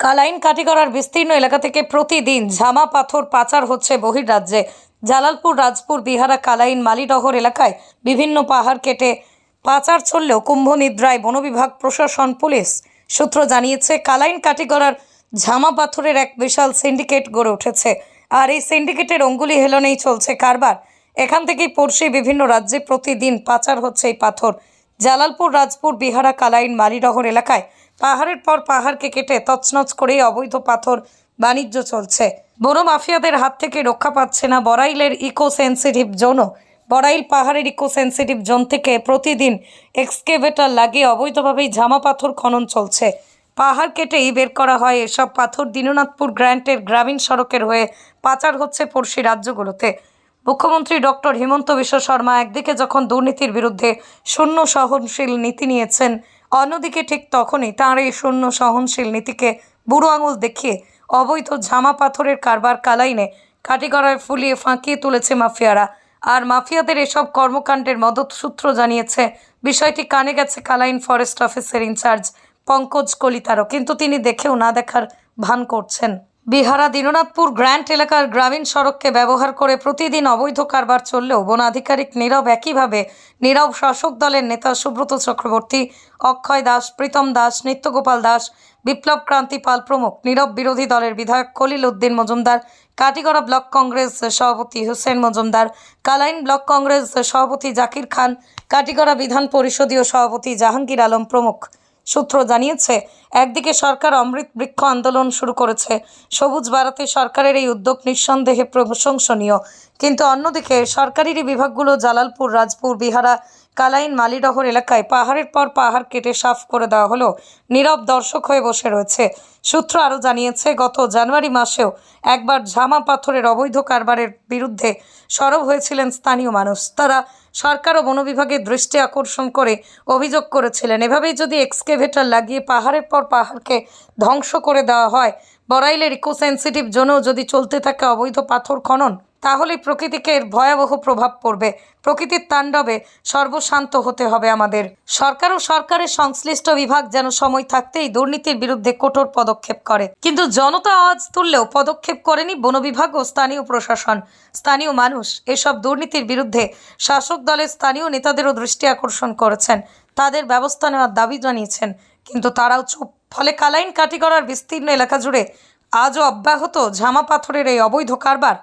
কালাইন কাটিগড়ার বিস্তীর্ণ এলাকা থেকে প্রতিদিন ঝামা পাথর পাচার হচ্ছে বহির্রাজ্যে। জালালপুর, রাজপুর, বিহারা, কালাইন মালিডহর এলাকায় বিভিন্ন পাহাড় কেটে পাচার চললেও কুম্ভ নিদ্রায় বন বিভাগ প্রশাসন, পুলিশ সূত্র জানিয়েছে, কালাইন কাটিগড়ার ঝামা পাথরের এক বিশাল সিন্ডিকেট গড়ে উঠেছে। আর এই সিন্ডিকেটের অঙ্গুলি হেলনেই চলছে কারবার। এখান থেকেই পড়শি বিভিন্ন রাজ্যে প্রতিদিন পাচার হচ্ছে এই পাথর। জালালপুর, রাজপুর, বিহারা, কালাইন মালিডহর এলাকায় পাহাড়ের পর পাহাড়কে কেটে তছনছ করে অবৈধ পাথর বাণিজ্য চলছে। বন মাফিয়াদের হাত থেকে রক্ষা পাচ্ছে না বড়াইলের ইকো সেন্সিটিভ জোনও। বড়াইল পাহাড়ের ইকো সেন্সিটিভ জোন থেকে প্রতিদিন এক্সকেভেটর লাগিয়ে অবৈধভাবেই ঝামা পাথর খনন চলছে। পাহাড় কেটেই বের করা হয় এসব পাথর দীননাথপুর গ্র্যান্টের গ্রামীণ সড়কের হয়ে পাচার হচ্ছে পড়শি রাজ্যগুলোতে। মুখ্যমন্ত্রী ডক্টর হিমন্ত বিশ্ব শর্মা একদিকে যখন দুর্নীতির বিরুদ্ধে শূন্য সহনশীল নীতি নিয়েছেন, অন্যদিকে ঠিক তখনই তাঁর এই শূন্য সহনশীল নীতিকে বুড়ো আঙুল দেখিয়ে অবৈধ ঝামা পাথরের কারবার কালাইনে কাটিগড়ায় ফুলিয়ে ফাঁকিয়ে তুলেছে মাফিয়ারা। আর মাফিয়াদের এসব কর্মকাণ্ডের মদত সূত্র জানিয়েছে, বিষয়টি কানে গেছে কালাইন ফরেস্ট অফিসের ইনচার্জ পঙ্কজ কলিতারও। কিন্তু তিনি দেখেও না দেখার ভান করছেন। বিহারা, দীননাথপুর গ্র্যান্ট এলাকার গ্রামীণ সড়ককে ব্যবহার করে প্রতিদিন অবৈধ কারবার চললেও বন আধিকারিক নীরব একইভাবে নীরব শাসক দলের নেতা সুব্রত চক্রবর্তী, অক্ষয় দাস, প্রীতম দাস, নিত্যগোপাল দাস, বিপ্লব ক্রান্তি পাল প্রমুখ, নীরব বিরোধী দলের বিধায়ক খলিল উদ্দিন মজুমদার, কাটিগড়া ব্লক কংগ্রেস সভাপতি হুসেন মজুমদার, কালাইন ব্লক কংগ্রেস সভাপতি জাকির খান, কাটিগড়া বিধান পরিষদীয় সভাপতি জাহাঙ্গীর আলম প্রমুখ। সূত্র জানিয়েছে, একদিকে সরকার অমৃত বৃক্ষ আন্দোলন শুরু করেছে, সবুজ বাড়াতে সরকারের এই উদ্যোগ নিঃসন্দেহে প্রশংসনীয়। কিন্তু অন্যদিকে সরকারি বিভাগগুলো জালালপুর, রাজপুর, বিহারা কালাইন মালিডহর এলাকায় পাহাড়ের পর পাহাড় কেটে সাফ করে দেওয়া হলো। নীরব দর্শক হয়ে বসে রয়েছে। সূত্র আরও জানিয়েছে, গত জানুয়ারি মাসেও একবার ঝামা পাথরের অবৈধ কারবারের বিরুদ্ধে সরব হয়েছিলেন স্থানীয় মানুষ। তারা সরকার ও বন বিভাগের দৃষ্টি আকর্ষণ করে অভিযোগ করেছিলেন, এভাবেই যদি এক্সকেভেটার লাগিয়ে পাহাড়ের পর পাহাড়কে ধ্বংস করে দেওয়া হয়, বড়াইলের ইকো সেন্সিটিভ জোনেও যদি চলতে থাকে অবৈধ পাথর খনন। তাহলে প্রকৃতিকে এর ভয়াবহ প্রভাব পড়বে। প্রকৃতির তাণ্ডবে সর্বশান্ত হতে হবে আমাদের। সরকার ও সরকারের সংশ্লিষ্ট বিভাগ যেন সময় থাকতেই দুর্নীতির বিরুদ্ধে কঠোর পদক্ষেপ করে। কিন্তু জনতা আওয়াজ তুললেও পদক্ষেপ করেনি বন বিভাগ ও স্থানীয় প্রশাসন। স্থানীয় মানুষ এসব দুর্নীতির বিরুদ্ধে শাসক দলের স্থানীয় নেতাদেরও দৃষ্টি আকর্ষণ করেছেন। তাদের ব্যবস্থা নেওয়ার দাবি জানিয়েছেন। কিন্তু তারাও চুপ। ফলে কালাইন কাটিগড়ার বিস্তীর্ণ এলাকা জুড়ে আজও অব্যাহত ঝামা পাথরের এই অবৈধ কারবার